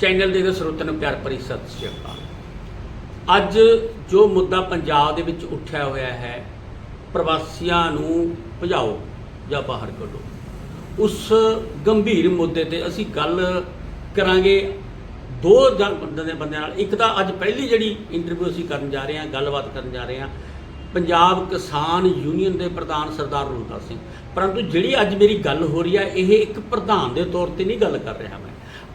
Channel ਦੇ ਸਰੋਤਿਆਂ ਨੂੰ ਪਿਆਰ ਭਰੀ ਸਤਿ ਸ਼੍ਰੀ ਅਕਾਲ। ਅੱਜ ਜੋ ਮੁੱਦਾ ਪੰਜਾਬ ਦੇ ਵਿੱਚ ਉੱਠਿਆ ਹੋਇਆ ਹੈ, ਪ੍ਰਵਾਸੀਆਂ ਨੂੰ ਭਜਾਓ ਜਾਂ ਬਾਹਰ ਕੱਢੋ, ਉਸ ਗੰਭੀਰ ਮੁੱਦੇ ਤੇ ਅਸੀਂ ਗੱਲ ਕਰਾਂਗੇ ਦੋ ਬੰਦਿਆਂ ਦੇ ਬੰਦਿਆਂ ਨਾਲ। ਇੱਕ ਤਾਂ ਅੱਜ ਪਹਿਲੀ ਜਿਹੜੀ ਇੰਟਰਵਿਊ ਅਸੀਂ ਕਰਨ ਜਾ ਰਹੇ ਹਾਂ, ਗੱਲਬਾਤ ਕਰਨ ਜਾ ਰਹੇ ਹਾਂ, ਪੰਜਾਬ ਕਿਸਾਨ ਯੂਨੀਅਨ ਦੇ ਪ੍ਰਧਾਨ ਸਰਦਾਰ ਰੂਪਾ ਸਿੰਘ। ਪਰੰਤੂ ਜਿਹੜੀ ਅੱਜ ਮੇਰੀ ਗੱਲ ਹੋ ਰਹੀ ਹੈ, ਇਹ ਇੱਕ ਪ੍ਰਧਾਨ ਦੇ ਤੌਰ ਤੇ ਨਹੀਂ ਗੱਲ ਕਰ ਰਿਹਾ ਮੈਂ।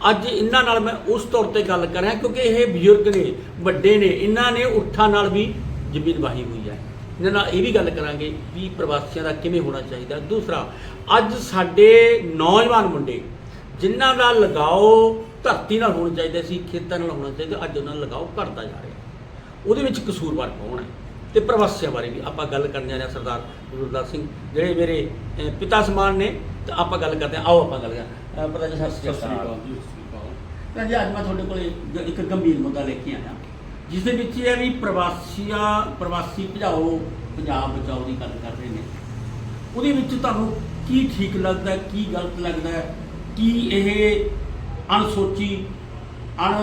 ਅੱਜ ਇਹਨਾਂ ਨਾਲ ਮੈਂ ਉਸ ਤੌਰ ਤੇ ਗੱਲ ਕਰ ਰਿਹਾ ਕਿਉਂਕਿ ਇਹ ਬਜ਼ੁਰਗ ਨੇ, ਵੱਡੇ ਨੇ, ਇਹਨਾਂ ਨੇ ਉੱਠਾਂ ਨਾਲ ਵੀ ਜ਼ਮੀਨ ਵਾਹੀ ਹੋਈ ਹੈ। ਇਹਨਾਂ ਨਾਲ ਇਹ ਵੀ ਗੱਲ ਕਰਾਂਗੇ ਵੀ ਪ੍ਰਵਾਸੀਆਂ ਦਾ ਕਿਵੇਂ ਹੋਣਾ ਚਾਹੀਦਾ। ਦੂਸਰਾ, ਅੱਜ ਸਾਡੇ ਨੌਜਵਾਨ ਮੁੰਡੇ, ਜਿਨ੍ਹਾਂ ਦਾ ਲਗਾਓ ਧਰਤੀ ਨਾਲ ਹੋਣਾ ਚਾਹੀਦਾ ਸੀ, ਖੇਤਾਂ ਨਾਲ ਹੋਣਾ ਚਾਹੀਦਾ, ਅੱਜ ਉਹਨਾਂ ਦਾ ਲਗਾਓ ਘਟਦਾ ਜਾ ਰਿਹਾ। ਉਹਦੇ ਵਿੱਚ ਕਸੂਰਵਾਰ ਕੌਣ ਹੈ? ਤੇ ਪ੍ਰਵਾਸੀਆਂ ਬਾਰੇ ਵੀ ਆਪਾਂ ਗੱਲ ਕਰਨ ਜਾ ਰਹੇ ਹਾਂ ਸਰਦਾਰ ਗੁਰਦਾਸ ਸਿੰਘ, ਜਿਹੜੇ ਮੇਰੇ ਪਿਤਾ ਸਮਾਨ ਨੇ, ਤਾਂ ਆਪਾਂ ਗੱਲ ਕਰਦੇ ਹਾਂ। ਆਓ ਆਪਾਂ ਗੱਲ ਕਰਦੇ ਹਾਂ ਪਤਾ ਜੀ ਸਤਿ ਸ੍ਰੀ ਅਕਾਲ। ਤਾਂ ਜੀ ਅੱਜ ਮੈਂ ਤੁਹਾਡੇ ਕੋਲੇ ਇੱਕ ਗੰਭੀਰ ਮੁੱਦਾ ਲੈ ਕੇ ਆਇਆ ਜਿਸ ਦੇ ਵਿੱਚ ਇਹ ਹੈ ਵੀ ਪ੍ਰਵਾਸੀਆਂ ਪ੍ਰਵਾਸੀ ਭਜਾਓ ਪੰਜਾਬ ਬਚਾਓ ਦੀ ਗੱਲ ਕਰ ਰਹੇ ਨੇ। ਉਹਦੇ ਵਿੱਚ ਤੁਹਾਨੂੰ ਕੀ ਠੀਕ ਲੱਗਦਾ ਹੈ, ਕੀ ਗਲਤ ਲੱਗਦਾ ਹੈ ਕੀ ਇਹ ਅਣਸੋਚੀ ਅਣ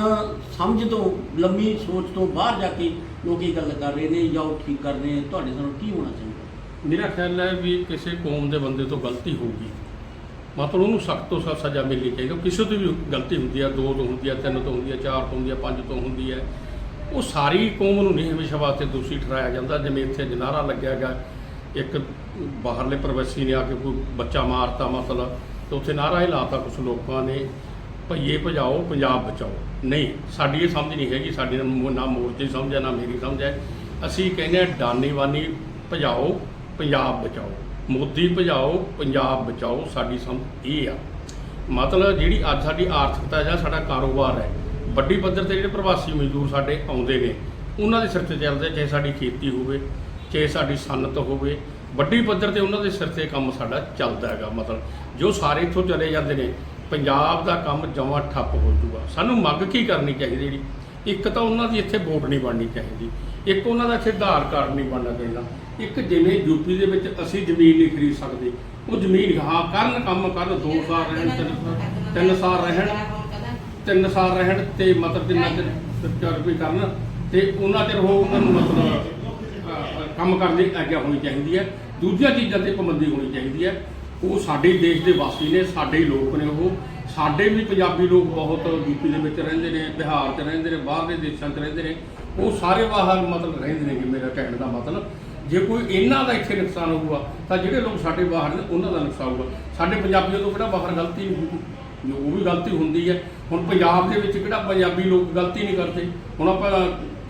ਸਮਝ ਤੋਂ ਲੰਮੀ ਸੋਚ ਤੋਂ ਬਾਹਰ ਜਾ ਕੇ ਲੋਕ ਇਹ ਗੱਲ ਕਰ ਰਹੇ ਨੇ ਜਾਂ ਉਹ ਠੀਕ ਕਰ ਰਹੇ ਨੇ? ਤੁਹਾਡੇ ਸਾਨੂੰ ਕੀ ਹੋਣਾ ਚਾਹੀਦਾ? ਮੇਰਾ ਖਿਆਲ ਹੈ ਵੀ ਕਿਸੇ ਕੌਮ ਦੇ ਬੰਦੇ ਤੋਂ ਗਲਤੀ ਹੋਊਗੀ। ਮਤਲਬ ਉਹਨੂੰ ਸਖਤ ਤੋਂ ਸਖਤ ਸਜ਼ਾ ਮਿਲਣੀ ਚਾਹੀਦੀ ਹੈ। ਕਿਸੇ ਤੋਂ ਵੀ ਗਲਤੀ ਹੁੰਦੀ ਹੈ, ਦੋ ਤੋਂ ਹੁੰਦੀ ਹੈ, ਤਿੰਨ ਤੋਂ ਹੁੰਦੀ ਹੈ, ਚਾਰ ਤੋਂ ਹੁੰਦੀ ਹੈ, ਪੰਜ ਤੋਂ ਹੁੰਦੀ ਹੈ। ਉਹ ਸਾਰੀ ਕੌਮ ਨੂੰ ਨਹੀਂ ਹਮੇਸ਼ਾ ਵਾਸਤੇ ਦੋਸ਼ੀ ਠਹਿਰਾਇਆ ਜਾਂਦਾ ਜਿਵੇਂ ਇੱਥੇ ਜਨਾਰਾ ਲੱਗਿਆ ਗਾ ਇੱਕ ਬਾਹਰਲੇ ਪ੍ਰਵਾਸੀ ਨੇ ਆ ਕੇ ਕੋਈ ਬੱਚਾ ਮਾਰਤਾ, ਮਤਲਬ ਤੇ ਉੱਥੇ ਨਾਰਾ ਹੀ ਲਾਤਾ ਕੁਝ ਲੋਕਾਂ ਨੇ, ਭਈਏ ਭਜਾਓ, ਪੰਜਾਬ ਬਚਾਓ। ਨਹੀਂ, ਸਾਡੀ ਇਹ ਸਮਝ ਨਹੀਂ ਹੈਗੀ, ਸਾਡੀ ਨਾ ਮੋਰਚੇ ਸਮਝ ਹੈ, ਨਾ ਮੇਰੀ ਸਮਝ ਹੈ। ਅਸੀਂ ਕਹਿੰਦੇ ਹਾਂ ਡਾਨੀ ਵਾਨੀ ਭਜਾਓ, ਪੰਜਾਬ ਬਚਾਓ। ਮੋਦੀ ਭਜਾਓ, ਪੰਜਾਬ ਬਚਾਓ, ਸਾਡੀ ਸਮਝ ਇਹ ਆ। ਮਤਲਬ ਜਿਹੜੀ ਅੱਜ ਸਾਡੀ ਆਰਥਿਕਤਾ ਜਾਂ ਸਾਡਾ ਕਾਰੋਬਾਰ ਹੈ, ਵੱਡੀ ਪੱਧਰ ਤੇ ਜਿਹੜੇ ਪ੍ਰਵਾਸੀ ਮਜ਼ਦੂਰ ਸਾਡੇ ਆਉਂਦੇ ਨੇ, ਉਹਨਾਂ ਦੇ ਸਿਰ ਤੇ ਚੱਲਦੇ ਚਾਹੇ ਸਾਡੀ ਖੇਤੀ ਹੋਵੇ, ਚਾਹੇ ਸਾਡੀ ਸਨਅਤ ਹੋਵੇ, ਵੱਡੀ ਪੱਧਰ ਤੇ ਉਹਨਾਂ ਦੇ ਸਿਰ ਤੇ ਕੰਮ ਸਾਡਾ ਚੱਲਦਾ ਹੈਗਾ, ਮਤਲਬ ਜੋ ਸਾਰੇ ਇੱਥੋਂ ਚਲੇ ਜਾਂਦੇ ਨੇ, ਪੰਜਾਬ ਦਾ ਕੰਮ ਜਮਾਂ ਠੱਪ ਹੋ ਜੂਗਾ ਸਾਨੂੰ ਮੰਗ ਕੀ ਕਰਨੀ ਚਾਹੀਦੀ ਜਿਹੜੀ? ਇੱਕ ਤਾਂ ਉਹਨਾਂ ਦੀ ਇੱਥੇ ਵੋਟ ਨਹੀਂ ਬਣਨੀ ਚਾਹੀਦੀ, ਇੱਕ ਉਹਨਾਂ ਦਾ ਇੱਥੇ ਆਧਾਰ ਕਾਰਡ ਨਹੀਂ ਬਣਨਾ ਚਾਹੀਦਾ। ਇੱਕ ਜਿਵੇਂ ਯੂਪੀ ਦੇ ਵਿੱਚ ਅਸੀਂ ਜ਼ਮੀਨ ਨਹੀਂ ਖਰੀਦ ਸਕਦੇ ਉਹ ਜ਼ਮੀਨ ਹਾਂ ਕਰਨ ਕੰਮ ਕਰਨ ਦੋ ਸਾਲ ਰਹਿਣ ਤਿੰਨ- ਸਾਲ ਰਹਿਣ ਤਿੰਨ ਸਾਲ ਰਹਿਣ ਤੇ ਮਤਲਬ ਜਿੰਨਾ ਚਿਰ ਚਾਰ ਰੁਪਏ ਕਰਨ ਤੇ ਉਹਨਾਂ ਚਿਰ ਉਹ ਉਹਨਾਂ ਨੂੰ ਮਤਲਬ ਕੰਮ ਕਰਨ ਦੀ ਆਗਿਆ ਹੋਣੀ ਚਾਹੀਦੀ ਹੈ। ਦੂਜੀਆਂ ਚੀਜ਼ਾਂ ਤੇ ਪਾਬੰਦੀ ਹੋਣੀ ਚਾਹੀਦੀ ਹੈ। ਉਹ ਸਾਡੇ ਦੇਸ਼ ਦੇ ਵਾਸੀ ਨੇ ਸਾਡੇ ਹੀ ਲੋਕ ਨੇ ਉਹ। ਸਾਡੇ ਵੀ ਪੰਜਾਬੀ ਲੋਕ ਬਹੁਤ ਯੂਪੀ ਦੇ ਵਿੱਚ ਰਹਿੰਦੇ ਨੇ ਬਿਹਾਰ 'ਚ ਰਹਿੰਦੇ ਨੇ ਬਾਹਰਲੇ ਦੇਸ਼ਾਂ 'ਚ ਰਹਿੰਦੇ ਨੇ। ਉਹ ਸਾਰੇ ਬਾਹਰ ਮਤਲਬ ਰਹਿੰਦੇ ਨੇ ਕਿ ਮੇਰਾ ਕਹਿਣ ਦਾ ਮਤਲਬ। ਜੇ ਕੋਈ ਇਹਨਾਂ ਦਾ ਇੱਥੇ ਨੁਕਸਾਨ ਹੋਊਗਾ, ਤਾਂ ਜਿਹੜੇ ਲੋਕ ਸਾਡੇ ਬਾਹਰ ਨੇ, ਉਹਨਾਂ ਦਾ ਨੁਕਸਾਨ ਹੋਊਗਾ। ਸਾਡੇ ਪੰਜਾਬੀਆਂ ਤੋਂ ਕਿਹੜਾ ਬਾਹਰ ਗਲਤੀ ਹੋਊਗੀ ਜੋ ਉਹ ਵੀ ਗਲਤੀ ਹੁੰਦੀ ਹੈ। ਹੁਣ ਪੰਜਾਬ ਦੇ ਵਿੱਚ ਕਿਹੜਾ ਪੰਜਾਬੀ ਲੋਕ ਗਲਤੀ ਨਹੀਂ ਕਰਦੇ? ਹੁਣ ਆਪਾਂ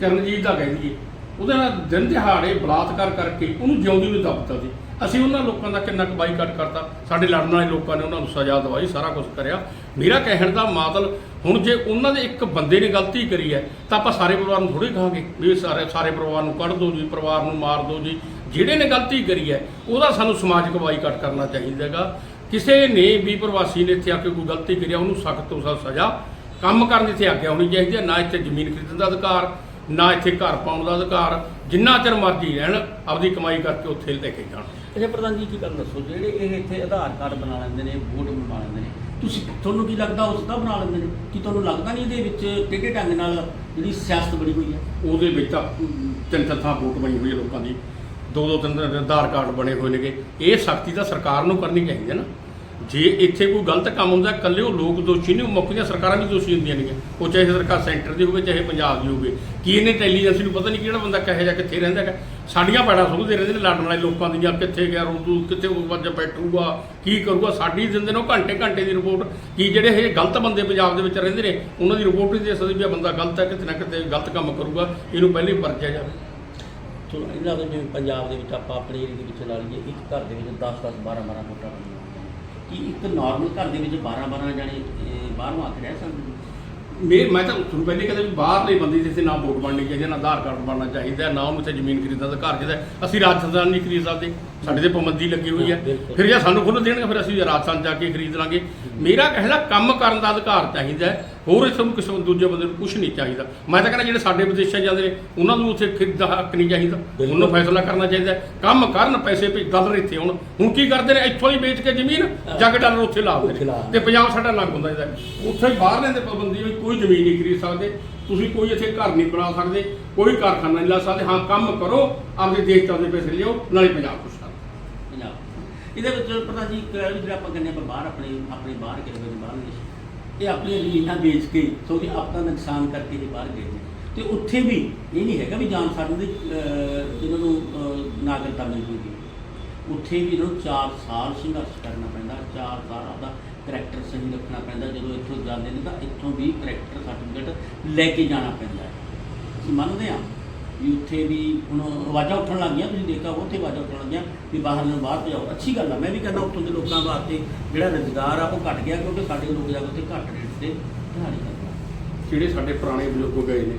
ਚਰਨਜੀਤ ਦਾ ਕਹਿ ਦਈਏ। ਉਹਦੇ ਨਾਲ ਦਿਨ ਦਿਹਾੜੇ ਬਲਾਤਕਾਰ ਕਰਕੇ ਉਹਨੂੰ ਜਿਉਂਦੀ ਨੂੰ ਦੱਬਤਾ ਸੀ। ਅਸੀਂ ਉਹਨਾਂ ਲੋਕਾਂ ਦਾ ਕਿੰਨਾ ਕੁ ਬਾਈਕਾਟ ਕਰਤਾ। ਸਾਡੇ ਲੜਨ ਵਾਲੇ ਲੋਕਾਂ ਨੇ ਉਹਨਾਂ ਨੂੰ ਸਜ਼ਾ ਦਵਾਈ, ਸਾਰਾ ਕੁਝ ਕਰਿਆ। ਮੇਰਾ ਕਹਿਣ ਦਾ ਮਾਤਲ ਹੁਣ ਜੇ ਉਹਨਾਂ ਦੇ ਇੱਕ ਬੰਦੇ ਨੇ ਗਲਤੀ ਕਰੀ ਹੈ ਤਾਂ ਆਪਾਂ ਸਾਰੇ ਪਰਿਵਾਰ ਨੂੰ ਥੋੜੀ ਕਹਾਂਗੇ ਵੀ ਸਾਰੇ ਸਾਰੇ ਪਰਿਵਾਰ ਨੂੰ ਕੱਢ ਦਿਓ ਜੀ ਪਰਿਵਾਰ ਨੂੰ ਮਾਰ ਦਿਓ ਜੀ। ਜਿਹੜੇ ਨੇ ਗਲਤੀ ਕਰੀ ਹੈ ਉਹਦਾ ਸਾਨੂੰ ਸਮਾਜਿਕ ਬਾਈਕਾਟ ਕਰਨਾ ਚਾਹੀਦਾ ਹੈਗਾ। ਕਿਸੇ ਨੇ ਵੀ ਪ੍ਰਵਾਸੀ ਨੇ ਇੱਥੇ ਆ ਕੇ ਕੋਈ ਗਲਤੀ ਕਰੀ ਹੈ, ਉਹਨੂੰ ਸਖਤ ਤੋਂ ਸਖਤ ਸਜ਼ਾ ਕੰਮ ਕਰਨ ਦੀ ਇੱਥੇ ਆਗਿਆ ਹੋਣੀ ਚਾਹੀਦੀ ਹੈ। ਨਾ ਇੱਥੇ ਜ਼ਮੀਨ ਖਰੀਦਣ ਦਾ ਅਧਿਕਾਰ ਨਾ ਇੱਥੇ ਘਰ ਪਾਉਣ ਦਾ ਅਧਿਕਾਰ। ਜਿੰਨਾ ਚਿਰ ਮਰਜ਼ੀ ਰਹਿਣ ਆਪਦੀ ਕਮਾਈ ਕਰਕੇ ਉੱਥੇ ਲੈ ਕੇ ਜਾਣ। ਅੱਛਾ ਪ੍ਰਧਾਨ ਜੀ ਕੀ ਗੱਲ ਦੱਸੋ, ਜਿਹੜੇ ਇਹ ਇੱਥੇ ਆਧਾਰ ਕਾਰਡ ਬਣਾ ਲੈਂਦੇ ਨੇ, ਵੋਟ ਬਣਾ ਲੈਂਦੇ ਨੇ, ਤੁਸੀਂ ਤੁਹਾਨੂੰ ਕੀ ਲੱਗਦਾ ਉਸ ਦਾ ਬਣਾ ਲੈਂਦੇ ਨੇ? ਕਿ ਤੁਹਾਨੂੰ ਲੱਗਦਾ ਨਹੀਂ ਇਹਦੇ ਵਿੱਚ ਕਿਹੜੇ ਢੰਗ ਨਾਲ ਜਿਹੜੀ ਸਿਆਸਤ ਬਣੀ ਹੋਈ ਹੈ? ਉਹਦੇ ਵਿੱਚ ਤਾਂ ਤਿੰਨ ਤਿੰਨ ਥਾਂ ਵੋਟ ਬਣੀ ਹੋਈ ਹੈ ਲੋਕਾਂ ਦੀ। ਦੋ ਦੋ ਤਿੰਨ ਤਿੰਨ ਆਧਾਰ ਕਾਰਡ ਬਣੇ ਹੋਏ ਨੇਗੇ। ਇਹ ਸਖਤੀ ਤਾਂ ਸਰਕਾਰ ਨੂੰ ਕਰਨੀ ਚਾਹੀਦੀ ਹੈ ਨਾ। ਜੇ ਇੱਥੇ ਕੋਈ ਗਲਤ ਕੰਮ ਹੁੰਦਾ, ਇਕੱਲੇ ਉਹ ਲੋਕ ਦੋਸ਼ੀ ਨਹੀਂ ਉਹ ਮੁੱਖ ਸਰਕਾਰਾਂ ਵੀ ਦੋਸ਼ੀ ਹੁੰਦੀਆਂ ਨੇਗੀਆਂ। ਉਹ ਚਾਹੇ ਸਰਕਾਰ ਸੈਂਟਰ ਦੀ ਹੋਵੇ, ਚਾਹੇ ਪੰਜਾਬ ਦੀ ਹੋਵੇ। ਕੀ ਇਹਨੇ ਇੰਟੈਲੀਜੈਂਸ ਨੂੰ ਪਤਾ ਨਹੀਂ ਕਿਹੜਾ ਬੰਦਾ ਕਹੇ ਜਾ ਕਿੱਥੇ ਰਹਿੰਦਾ ਹੈਗਾ? ਸਾਡੀਆਂ ਪੈੜਾਂ ਸੁਣਦੇ ਰਹਿੰਦੇ ਨੇ ਲੜਨ ਵਾਲੇ ਲੋਕਾਂ ਦੀਆਂ ਕਿੱਥੇ ਗਿਆ ਰੋਦੂ ਕਿੱਥੇ ਉਹ ਵੱਜ ਬੈਠੂਗਾ ਕੀ ਕਰੂਗਾ? ਸਾਡੀ ਦਿੰਦੇ ਨੇ ਉਹ ਘੰਟੇ ਘੰਟੇ ਦੀ ਰਿਪੋਰਟ ਕੀ ਜਿਹੜੇ ਇਹ ਗਲਤ ਬੰਦੇ ਪੰਜਾਬ ਦੇ ਵਿੱਚ ਰਹਿੰਦੇ ਨੇ ਉਹਨਾਂ ਦੀ ਰਿਪੋਰਟ ਨਹੀਂ ਦੇ ਸਕਦੇ ਵੀ ਇਹ ਬੰਦਾ ਗਲਤ ਹੈ ਕਿਤੇ ਨਾ ਕਿਤੇ ਗਲਤ ਕੰਮ ਕਰੂਗਾ ਇਹਨੂੰ ਪਹਿਲੇ ਹੀ ਪਰਚਿਆ ਜਾਵੇ। ਤੋ ਇਹਨਾਂ ਦੇ ਜਿਵੇਂ ਪੰਜਾਬ ਦੇ ਵਿੱਚ ਆਪਾਂ ਆਪਣੇ ਏਰੀਏ ਦੇ ਵਿੱਚ ਲਾ ਲਈਏ ਇੱਕ ਘਰ ਦੇ ਵਿੱਚ 10 10 12 12 ਵੋਟਾਂ ਬਣੀਆਂ। ਕਿ ਇੱਕ ਨਾਰਮਲ ਘਰ ਦੇ ਵਿੱਚ 12 12 ਜਾਣੇ ਅਹ, ਬਾਹਰੋਂ ਆ ਕੇ ਰਹਿ ਸਕਦੇ ਨੇ? ਮੇ ਮੈਂ ਤਾਂ ਤੁਹਾਨੂੰ ਪਹਿਲੇ ਕਹਿੰਦਾ ਵੀ ਬਾਹਰਲੇ ਬੰਦੇ ਇੱਥੇ ਨਾ ਵੋਟ ਬਣਨੀ ਚਾਹੀਦੀ ਨਾ ਆਧਾਰ ਕਾਰਡ ਬਣਨਾ ਚਾਹੀਦਾ ਨਾ ਉਹਨੂੰ ਇੱਥੇ ਜ਼ਮੀਨ ਖਰੀਦਣ ਦਾ ਅਧਿਕਾਰ ਚਾਹੀਦਾ ਅਸੀਂ ਰਾਜਸਥਾਨ ਨਹੀਂ ਖਰੀਦ ਸਕਦੇ ਸਾਡੇ ਤੇ ਪਾਬੰਦੀ ਲੱਗੀ ਹੋਈ ਹੈ। ਫਿਰ ਜੇ ਸਾਨੂੰ ਖੁੱਲ੍ਹ ਦੇਣਗੇ ਫਿਰ ਅਸੀਂ ਰਾਜਸਥਾਨ ਜਾ ਕੇ ਖਰੀਦ ਲਾਂਗੇ ਮੇਰਾ ਕਹਿਣਾ ਕੰਮ ਕਰਨ ਦਾ ਅਧਿਕਾਰ ਚਾਹੀਦਾ ਹੈ। ਹੋਰ ਇਸ ਨੂੰ ਕਿਸੇ ਦੂਜੇ ਬੰਦੇ ਨੂੰ ਕੁਝ ਨਹੀਂ ਚਾਹੀਦਾ। ਮੈਂ ਤਾਂ ਕਹਿੰਦਾ ਜਿਹੜੇ ਸਾਡੇ ਵਿਦੇਸ਼ਾਂ ਜਾਂਦੇ ਨੇ ਉਹਨਾਂ ਨੂੰ ਉੱਥੇ ਖਰੀਦ ਦਾ ਹੱਕ ਨਹੀਂ ਚਾਹੀਦਾ। ਉਹਨੂੰ ਫੈਸਲਾ ਕਰਨਾ ਚਾਹੀਦਾ। ਕੰਮ ਕਰਨ ਪੈਸੇ ਭੇਜ ਡਾਲਰ ਇੱਥੇ ਹੁਣ। ਹੁਣ ਕੀ ਕਰਦੇ ਨੇ? ਇੱਥੋਂ ਹੀ ਵੇਚ ਕੇ ਜ਼ਮੀਨ ਜਾ ਕੇ ਡਾਲਰ ਉੱਥੇ ਲਾ ਉੱਥੇ ਦਿੰਦੇ ਲਾ ਨੇ। ਤੇ ਪੰਜਾਬ ਸਾਡਾ ਲੱਗ ਹੁੰਦਾ ਇਹਦਾ। ਉੱਥੇ ਬਾਹਰਲੇ ਦੇ ਪਾਬੰਦੀ ਹੋਈ ਕੋਈ ਜ਼ਮੀਨ ਨਹੀਂ ਖਰੀਦ ਸਕਦੇ। ਤੁਸੀਂ ਕੋਈ ਇੱਥੇ ਘਰ ਨਹੀਂ ਬਣਾ ਸਕਦੇ ਕੋਈ ਕਾਰਖਾਨਾ ਨਹੀਂ ਲਾ ਸਕਦੇ। ਹਾਂ ਕੰਮ ਕਰੋ ਆਪਦੇ ਦੇਸ਼ ਤੋਂ ਦੇ ਪੈਸੇ ਲਿਓ ਨਾਲੇ ਪੰਜਾਬ ਇਹਦੇ ਵਿੱਚ ਪਤਾ ਜੀ ਇੱਕ ਜਿਹੜਾ ਆਪਾਂ ਕਹਿੰਦੇ ਆਪਾਂ ਬਾਹਰ ਆਪਣੇ ਆਪਣੇ ਬਾਹਰ ਗਏ ਹੋਏ ਨੇ ਬਾਹਰ ਦੇਸ਼ ਇਹ ਆਪਣੀਆਂ ਜ਼ਮੀਨਾਂ ਵੇਚ ਕੇ ਸੋ ਕਿ ਆਪਣਾ ਨੁਕਸਾਨ ਕਰਕੇ ਇਹ ਬਾਹਰ ਗਏ ਨੇ। ਤੇ ਉੱਥੇ ਵੀ ਇਹ ਨਹੀਂ ਹੈਗਾ ਵੀ ਜਾਨ ਛੱਡ ਦੇ ਅਹ, ਨੂੰ ਨਾਗਰਿਕਤਾ ਮਿਲ ਜੂਗੀ। ਉੱਥੇ ਵੀ ਇਹਨਾਂ ਨੂੰ 4 ਸਾਲ ਸੰਘਰਸ਼ ਕਰਨਾ ਪੈਂਦਾ 4 ਸਾਲ ਆਪਦਾ ਕਰੈਕਟਰ ਸਹੀ ਰੱਖਣਾ ਪੈਂਦਾ ਜਦੋਂ ਇੱਥੋਂ ਜਾਂਦੇ ਨੇ ਤਾਂ ਇੱਥੋਂ ਵੀ ਕਰੈਕਟਰ ਸਰਟੀਫਿਕੇਟ ਲੈ ਕੇ ਜਾਣਾ ਪੈਂਦਾ ਹੈ। ਅਸੀਂ ਮੰਨਦੇ ਹਾਂ। ਵੀ ਉੱਥੇ ਵੀ ਹੁਣ ਆਵਾਜ਼ਾਂ ਉੱਠਣ ਲੱਗ ਗਈਆਂ ਤੁਸੀਂ ਦੇਖਿਆ ਹੋਊ, ਉੱਥੇ ਆਵਾਜ਼ਾਂ ਉੱਠਣ ਲੱਗੀਆਂ ਵੀ ਬਾਹਰ ਨੂੰ ਬਾਹਰ ਭਜਾਓ। ਅੱਛੀ ਗੱਲ ਆ, ਮੈਂ ਵੀ ਕਹਿੰਦਾ ਉੱਥੋਂ ਦੇ ਲੋਕਾਂ ਵਾਸਤੇ ਜਿਹੜਾ ਰੁਜ਼ਗਾਰ ਆ, ਉਹ ਘਟ ਗਿਆ ਕਿਉਂਕਿ ਸਾਡੇ ਲੋਕ ਜਾ ਕੇ ਉੱਥੇ ਘੱਟ ਰੇਟ ਤੇ ਦਿਹਾੜੀ ਕਰਦੇ ਜਿਹੜੇ ਸਾਡੇ ਪੁਰਾਣੇ ਬਜ਼ੁਰਗ ਗਏ ਨੇ,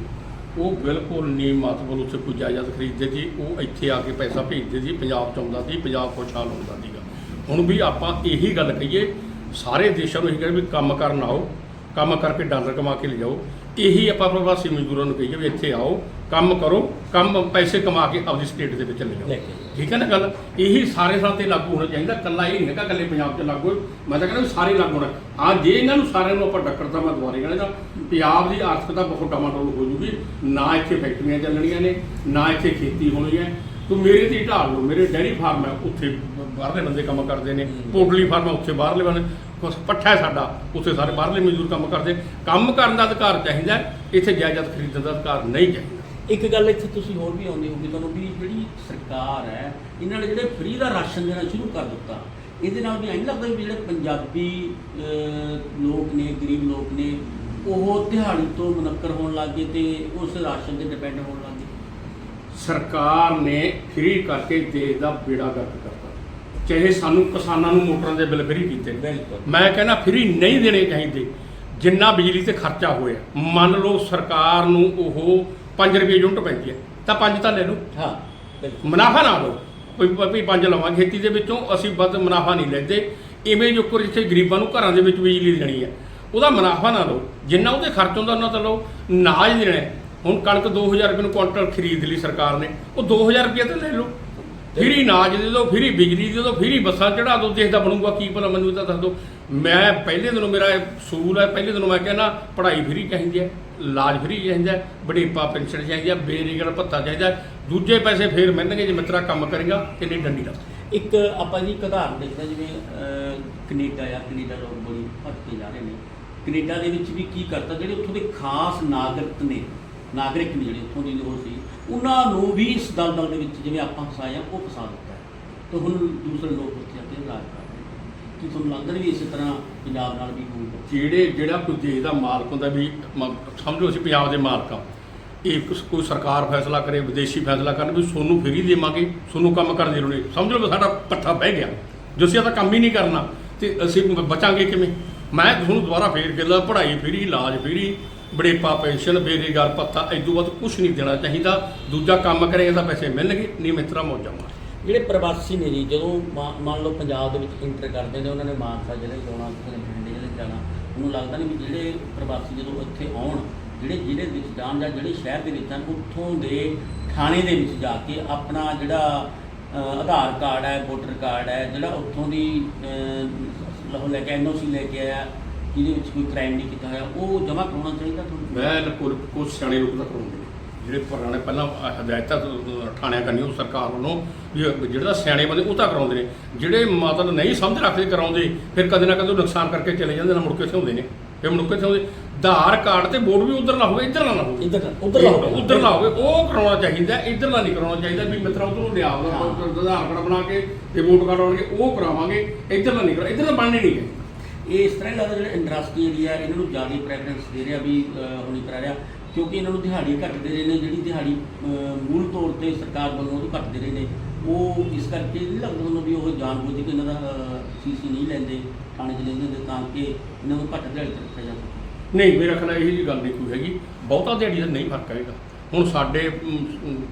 ਉਹ ਬਿਲਕੁਲ ਨਹੀਂ ਮਤਲਬ ਉੱਥੇ ਕੋਈ ਜਾਇਦਾਦ ਖਰੀਦਦੇ ਸੀ, ਉਹ ਇੱਥੇ ਆ ਕੇ ਪੈਸਾ ਭੇਜਦੇ ਸੀ, ਪੰਜਾਬ ਚ ਆਉਂਦਾ ਸੀ, ਪੰਜਾਬ ਖੁਸ਼ਹਾਲ ਹੁੰਦਾ ਸੀਗਾ। ਹੁਣ ਵੀ ਆਪਾਂ ਇਹੀ ਗੱਲ ਕਹੀਏ, ਸਾਰੇ ਦੇਸ਼ਾਂ ਨੂੰ ਇਹ ਕਹਿੰਦੇ ਵੀ ਕੰਮ ਕਰਨ ਆਓ, ਕੰਮ ਕਰਕੇ ਡਾਲਰ ਕਮਾ ਕੇ ਲਿਜਾਓ। ਇਹੀ ਆਪਾਂ ਪ੍ਰਵਾਸੀ ਮਜ਼ਦੂਰਾਂ ਨੂੰ ਕਹੀਏ ਵੀ ਇੱਥੇ ਆਓ ਕੰਮ ਕਰੋ ਕੰਮ ਪੈਸੇ ਕਮਾ ਕੇ ਆਪਦੀ ਸਟੇਟ ਦੇ ਵਿੱਚ ਲੈ ਜਾਓ। ਠੀਕ ਹੈ ਨਾ ਗੱਲ? ਇਹੀ ਸਾਰੇ ਥਾਂ ਤੇ ਲਾਗੂ ਹੋਣਾ ਚਾਹੀਦਾ। ਕੱਲਾ ਇਹ ਨਹੀਂ ਹੈਗਾ ਕੱਲੇ ਪੰਜਾਬ 'ਚ ਲਾਗੂ। ਮੈਂ ਤਾਂ ਕਹਿੰਦਾ ਸਾਰੇ ਲਾਗੂ ਹੋਣਾ। ਹਾਂ ਜੇ ਇਹਨਾਂ ਨੂੰ ਸਾਰਿਆਂ ਨੂੰ ਆਪਾਂ ਟੱਕਰ ਤਾਂ ਮੈਂ ਦੁਬਾਰੇ ਕਹਿੰਦਾ ਪੰਜਾਬ ਦੀ ਆਰਥਿਕਤਾ ਬਹੁਤ ਡਮਾਡੋਲ ਹੋ ਜੂਗੀ। ਨਾ ਇੱਥੇ ਫੈਕਟਰੀਆਂ ਚੱਲਣੀਆਂ ਨੇ ਨਾ ਇੱਥੇ ਖੇਤੀ ਹੋਣੀ ਹੈ। ਤੂੰ ਮੇਰੇ ਤੇ ਢਾਲ ਲਓ। ਮੇਰੇ ਡੈਰੀ ਫਾਰਮ ਹੈ ਉੱਥੇ ਬਾਹਰਲੇ ਬੰਦੇ ਕੰਮ ਕਰਦੇ ਨੇ। ਪੋਲਟਰੀ ਫਾਰਮ ਹੈ ਉੱਥੇ ਬਾਹਰਲੇ ਬੰਦੇ ਕੁਛ ਪੱਠਾ ਹੈ ਸਾਡਾ ਉੱਥੇ ਸਾਰੇ ਬਾਹਰਲੇ ਮਜ਼ਦੂਰ ਕੰਮ ਕਰਦੇ। ਕੰਮ ਕਰਨ ਦਾ ਅਧਿਕਾਰ ਚਾਹੀਦਾ ਹੈ, ਇੱਥੇ ਜਾਇਦਾਦ ਖਰੀਦਣ ਦਾ ਅਧਿਕਾਰ ਨਹੀਂ ਚਾਹੀਦਾ। ਇੱਕ ਗੱਲ ਇੱਥੇ ਤੁਸੀਂ ਹੋਰ ਵੀ ਆਉਂਦੀ ਹੋਊਗੀ ਤੁਹਾਨੂੰ ਵੀ ਜਿਹੜੀ ਸਰਕਾਰ ਹੈ ਇਹਨਾਂ ਨੇ ਜਿਹੜੇ ਫ੍ਰੀ ਦਾ ਰਾਸ਼ਨ ਦੇਣਾ ਸ਼ੁਰੂ ਕਰ ਦਿੱਤਾ ਇਹਦੇ ਨਾਲ ਵੀ ਐਂ ਲੱਗਦਾ ਵੀ ਜਿਹੜੇ ਪੰਜਾਬੀ ਅਹ, ਲੋਕ ਨੇ ਗਰੀਬ ਲੋਕ ਨੇ ਉਹ ਦਿਹਾੜੀ ਤੋਂ ਮੁਨੱਕਰ ਹੋਣ ਲੱਗ ਗਏ ਤੇ ਉਸ ਰਾਸ਼ਨ ਤੇ ਡਿਪੈਂਡ ਹੋਣ ਲੱਗ ਗਏ। ਸਰਕਾਰ ਨੇ ਫ੍ਰੀ ਕਰਕੇ ਦੇਸ਼ ਦਾ ਬੇੜਾ ਗਰਕ ਕਰਤਾ। ਚਾਹੇ ਸਾਨੂੰ ਕਿਸਾਨਾਂ ਨੂੰ ਮੋਟਰਾਂ ਦੇ ਬਿੱਲ ਫ੍ਰੀ ਕੀਤੇ। ਮੈਂ ਕਹਿੰਦਾ ਫ੍ਰੀ ਨਹੀਂ ਦੇਣੇ ਚਾਹੀਦੇ ਜਿੰਨਾ ਬਿਜਲੀ ਤੇ ਖਰਚਾ ਹੋਇਆ। ਮੰਨ ਲਓ ਸਰਕਾਰ ਨੂੰ ਉਹ 5 ਰੁਪਏ ਯੂਨਿਟ ਪੈਂਦੀ ਹੈ ਤਾਂ 5 ਤਾਂ ਲੈ ਲਓ। ਹਾਂ ਮੁਨਾਫਾ ਨਾ ਲਓ। ਕੋਈ ਵੀ 5 ਲਵਾਂਗੇ ਖੇਤੀ ਦੇ ਵਿੱਚੋਂ ਅਸੀਂ ਵੱਧ ਮੁਨਾਫਾ ਨਹੀਂ ਲੈਂਦੇ। ਇਵੇਂ ਜੋ ਕੋਈ ਇੱਥੇ ਗਰੀਬਾਂ ਨੂੰ ਘਰਾਂ ਦੇ ਵਿੱਚ ਬਿਜਲੀ ਦੇਣੀ ਹੈ ਉਹਦਾ ਮੁਨਾਫਾ ਨਾ ਲਓ। ਜਿੰਨਾ ਉਹਦੇ ਖਰਚ ਹੁੰਦਾ ਉਹਨਾਂ ਤਾਂ ਲਓ। ਨਾਜ ਦੇਣਾ। ਹੁਣ ਕਣਕ 2000 ਰੁਪਏ ਨੂੰ ਕੁਆਂਟਲ ਖਰੀਦ ਲਈ ਸਰਕਾਰ ਨੇ ਉਹ 2000 ਰੁਪਏ ਤਾਂ ਲੈ ਲਓ। ਫਿਰ ਹੀ ਨਾਜ ਦੇ ਦਿਓ ਹੀ ਬਿਜਲੀ ਦੇ ਦਿਓ ਫਰੀ ਬੱਸਾਂ ਚੜਾ ਦਿਓ ਦੇਖਦਾ ਬਣੂਗਾ ਕੀ ਭਲਾ ਮੈਨੂੰ ਤਾਂ ਦੱਸ ਦਿਓ। ਮੈਂ ਪਹਿਲੇ ਦਿਨੋਂ ਮੇਰਾ ਇਹ ਸੂਲ ਹੈ ਪਹਿਲੇ ਦਿਨੋਂ ਮੈਂ ਕਹਿੰਦਾ ਪੜ੍ਹਾਈ ਫਰੀ ਚਾਹੀਦੀ ਹੈ ਇਲਾਜ ਫਰੀ ਚਾਹੀਦਾ ਹੈ, ਬੜੇਪਾ ਪੈਨਸ਼ਨ ਚਾਹੀਦੀ ਹੈ ਬੇਰੁਜ਼ਗਾਰ ਭੱਤਾ ਚਾਹੀਦਾ ਦੂਜੇ ਪੈਸੇ ਫੇਰ ਮਿਲਣਗੇ ਜੇ ਮਿੱਤਰਾ ਕੰਮ ਕਰੇਗਾ ਤੇ ਨਹੀਂ ਡੰਡੀ ਦਾ। ਇੱਕ ਆਪਾਂ ਜੀ ਇੱਕ ਉਦਾਹਰਨ ਦੇਖਦੇ ਹਾਂ ਜਿਵੇਂ ਅਹ, ਕੈਨੇਡਾ ਆ ਕੈਨੇਡਾ ਲੋਕ ਬੜੀ ਭੱਜਦੇ ਜਾ ਰਹੇ ਨੇ। ਕੈਨੇਡਾ ਦੇ ਵਿੱਚ ਵੀ ਕੀ ਕਰਤਾ ਜਿਹੜੇ ਉੱਥੋਂ ਦੇ ਖਾਸ ਨਾਗਰਿਕ ਨੇ ਨਾਗਰਿਕ ਨੇ ਜਿਹੜੇ ਉੱਥੋਂ ਦੇ ਉਹ ਸੀ ਉਹਨਾਂ ਨੂੰ ਵੀ ਇਸ ਦਲਦਲ ਦੇ ਵਿੱਚ ਜਿਵੇਂ ਆਪਾਂ ਫਸਾਇਆ ਉਹ ਫਸਾ ਦਿੱਤਾ ਹੈ। ਤੇ ਹੁਣ ਦੂਸਰੇ ਲੋਕ ਉੱਥੇ ਆ ਕੇ ਰਾਜ ਕਰ ਰਹੇ ਨੇ। ਕੀ ਤੁਹਾਨੂੰ ਲੱਗਦਾ ਵੀ ਇਸੇ ਤਰ੍ਹਾਂ ਪੰਜਾਬ ਨਾਲ ਵੀ ਹੋਊਗਾ? ਜਿਹੜੇ, ਜਿਹੜਾ ਕੋਈ ਦੇਸ਼ ਦਾ ਮਾਲਕ ਹੁੰਦਾ ਵੀ, ਮ- ਸਮਝੋ ਅਸੀਂ ਪੰਜਾਬ ਦੇ ਮਾਲਕ ਆ। ਇਹ ਕੁਛ- ਕੋਈ ਸਰਕਾਰ ਫੈਸਲਾ ਕਰੇ, ਵਿਦੇਸ਼ੀ ਫੈਸਲਾ ਕਰਨ, ਵੀ ਸੋਨੂੰ ਫਰੀ ਦੇਵਾਂਗੇ, ਸੋਨੂੰ ਕੰਮ ਕਰਨ ਦੀ ਲੋੜ ਨਹੀਂ। ਸਮਝ ਵੀ ਸਾਡਾ ਪੱਠਾ ਬਹਿ ਗਿਆ। ਜੋ ਅਸੀਂ ਤਾਂ ਕੰਮ ਹੀ ਨਹੀਂ ਕਰਨਾ। ਤੇ ਅਸੀਂ ਬ- ਬਚਾਂਗੇ ਕਿਵੇਂ? ਮੈਂ ਤੁਹਾਨੂੰ ਦੁਬਾਰਾ ਫੇਰ ਕਹਿੰਦਾ, ਪੜ੍ਹਾਈ ਫਰੀ ਇਲਾਜ ਫਰੀ ਬੜੇਪਾ ਪੈਨਸ਼ਨ ਬੇਰੁਜ਼ਗਾਰ ਭੱਤਾ ਇਦੋਂ ਵੱਧ ਕੁਝ ਨਹੀਂ ਦੇਣਾ ਚਾਹੀਦਾ। ਦੂਜਾ ਕੰਮ ਕਰੇਗਾ ਤਾਂ ਪੈਸੇ ਮਿਲਣਗੇ ਨਹੀਂ ਮਿੱਤਰਾ ਮੌਜਾਂ ਮਾਰ ਜਿਹੜੇ ਪ੍ਰਵਾਸੀ ਨੇ ਜੀ ਜਦੋਂ ਮਾ- ਮੰਨ ਲਓ ਪੰਜਾਬ ਦੇ ਵਿੱਚ ਇੰਟਰ ਕਰਦੇ ਨੇ ਉਹਨਾਂ ਨੇ ਮਾਨਸਾ ਜ਼ਿਲ੍ਹੇ 'ਚ ਆਉਣਾ ਕਿਸੇ ਬਠਿੰਡੇ ਜ਼ਿਲ੍ਹੇ 'ਚ ਜਾਣਾ ਉਹਨੂੰ ਲੱਗਦਾ ਨਹੀਂ ਵੀ ਜਿਹੜੇ ਪ੍ਰਵਾਸੀ ਜਦੋਂ ਇੱਥੇ ਆਉਣ ਜਿਹੜੇ ਜ਼ਿਲ੍ਹੇ ਵਿੱਚ ਜਾਣ ਜਾਂ ਜਿਹੜੇ ਸ਼ਹਿਰ ਦੇ ਵਿੱਚ ਜਾਣ ਉੱਥੋਂ ਦੇ ਥਾਣੇ ਦੇ ਵਿੱਚ ਜਾ ਕੇ ਆਪਣਾ ਜਿਹੜਾ ਆਧਾਰ ਕਾਰਡ ਹੈ ਵੋਟਰ ਕਾਰਡ ਹੈ ਜਿਹੜਾ ਉੱਥੋਂ ਦੀ ਅ, ਲੈ ਕੇ ਐਨਓਸੀ ਲੈ ਕੇ ਆਇਆ ਜਿਹਦੇ ਵਿੱਚ ਕੋਈ ਕ੍ਰਾਈਮ ਨਹੀਂ ਕੀਤਾ ਹੋਇਆ ਉਹ ਜਮ੍ਹਾਂ ਕਰਾਉਣਾ ਚਾਹੀਦਾ ਤੁਹਾਨੂੰ? ਬਿਲਕੁਲ ਕੁਝ ਸਿਆਣੇ ਲੋਕ ਤਾਂ ਕਰਾਉਂਦੇ ਨੇ। ਜਿਹੜੇ ਪੁਰਾਣੇ ਪਹਿਲਾਂ ਹਦਾਇਤਾਂ ਤੋਂ ਠਾਣਿਆ ਕਰਨੀ ਉਹ ਸਰਕਾਰ ਵੱਲੋਂ ਵੀ ਜਿਹੜੇ ਤਾਂ ਸਿਆਣੇ ਬੰਦੇ ਉਹ ਤਾਂ ਕਰਾਉਂਦੇ ਨੇ। ਜਿਹੜੇ ਮਤਲਬ ਨਹੀਂ ਸਮਝ ਰੱਖਦੇ ਕਰਾਉਂਦੇ ਫਿਰ ਕਦੇ ਨਾ ਕਦੇ ਉਹ ਨੁਕਸਾਨ ਕਰਕੇ ਚਲੇ ਜਾਂਦੇ ਨੇ ਮੁੜ ਕੇ ਹੁੰਦੇ ਨੇ। ਫਿਰ ਮੁੜ ਕੇ ਹੁੰਦੇ ਆਧਾਰ ਕਾਰਡ ਤੇ ਵੋਟ ਵੀ ਉਧਰ ਨਾ ਹੋਵੇ ਇੱਧਰ ਨਾ ਹੋਵੇ। ਇੱਧਰ ਉੱਧਰ ਲਾਓ ਉਧਰ ਨਾ ਹੋਵੇ ਉਹ ਕਰਾਉਣਾ ਚਾਹੀਦਾ ਇੱਧਰ ਦਾ ਨਹੀਂ ਕਰਾਉਣਾ ਚਾਹੀਦਾ ਵੀ ਮਿੱਤਰਾ ਉਧਰੋਂ ਲਿਆ ਉਹਦਾ ਹਾਂ। ਆਧਾਰ ਕਾਰਡ ਬਣਾ ਕੇ ਤੇ ਵੋਟ ਕਾਰਡ ਆਉਣਗੇ ਉਹ ਕਰਾਵਾਂਗੇ ਇੱਧਰ ਦਾ ਨਹੀਂ ਕਰਾ ਇੱਧਰ ਦਾ ਬਣਨੇ ਨਹੀਂ ਹੈ। ਇਹ ਇਸ ਤਰ੍ਹਾਂ ਹੀ ਲੱਗਦਾ ਜਿਹੜਾ ਇੰਡਸਟਰੀ ਏਰੀਆ ਇਹਨਾਂ ਨੂੰ ਜ਼ਿਆਦਾ ਪ੍ਰੈਫਰੈਂਸ ਦੇ ਰਿਹਾ ਵੀ ਅਹ, ਹੁਣੀ ਕਰਾ ਰਿਹਾ। ਕਿਉਂਕਿ ਇਹਨਾਂ ਨੂੰ ਦਿਹਾੜੀ ਘੱਟ ਦੇ ਰਹੇ ਨੇ ਜਿਹੜੀ ਦਿਹਾੜੀ ਮੂਲ ਤੌਰ ਤੇ ਸਰਕਾਰ ਵੱਲੋਂ ਉਹ ਘੱਟ ਦੇ ਰਹੇ ਨੇ। ਉਹ ਇਸ ਕਰਕੇ ਨਹੀਂ ਲੱਗਦਾ ਤੁਹਾਨੂੰ ਵੀ ਉਹ ਜਾਣਬੁੱਝ ਕੇ ਇਹਨਾਂ ਦਾ ਸੀਸੀ ਨਹੀਂ ਲੈਂਦੇ ਥਾਣੇ 'ਚ ਲੈਂਦੇ ਹੁੰਦੇ ਤਾਂ ਕਿ ਇਹਨਾਂ ਨੂੰ ਘੱਟ ਦਿਹਾੜੀ ਤੇ ਰੱਖਿਆ ਜਾ ਸਕੇ। ਨਹੀਂ ਮੇਰਾ ਖਿਆਲ ਇਹ ਜੀ ਗੱਲ ਨਹੀਂ ਕੋਈ ਹੈਗੀ। ਬਹੁਤਾ ਦਿਹਾੜੀ ਦਾ ਨਹੀਂ ਫ਼ਰਕ ਹੈਗਾ। ਹੁਣ ਸਾਡੇ